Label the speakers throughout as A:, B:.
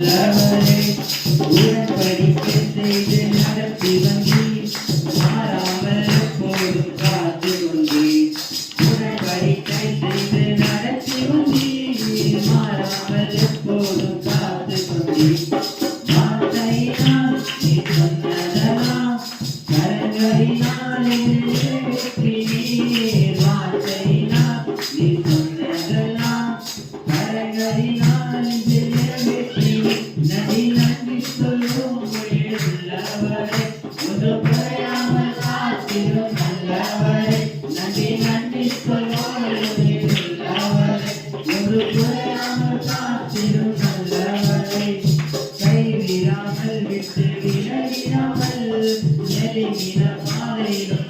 A: நல்லவரே உடன்படிக்கை செய்து நடத்தி வந்தீர் மாறாமல் எப்போதும் காத்து வந்தீர் உடன்படிக்கை செய்து நடத்தி வந்தீர் மாறாமல் எப்போதும் காத்து வந்தீர் வார்த்தையினால் நீ சொன்னதெல்லாம் கரங்களினால் நிறைவேற்றினீர் கைவிடாமல் விட்டு விலகிடாமல் நெருங்கின பாதையிலும்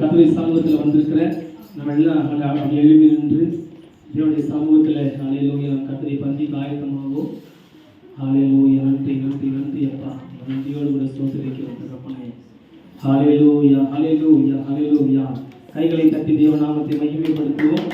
B: கத்தரை சமூகத்தில் வந்திருக்கிற நம்ம எல்லாம் அங்க அப்படி எழுப்பி நின்று தேவனுடைய சமூகத்தில் அலையிலோயா கத்திரி கத்தரை பந்தி ஆயத்தமாகும் ஆலையிலூய நன்றி நன்றி நன்றி அப்பா. நன்றியோடு கூட ஸ்தோத்திரிக்கிறோம் தகப்பனே ஹாலேலூயா ஹalleluya ஹalleluya கைகளை தட்டி தேவநாமத்தை மகிமைப்படுத்துவோம்.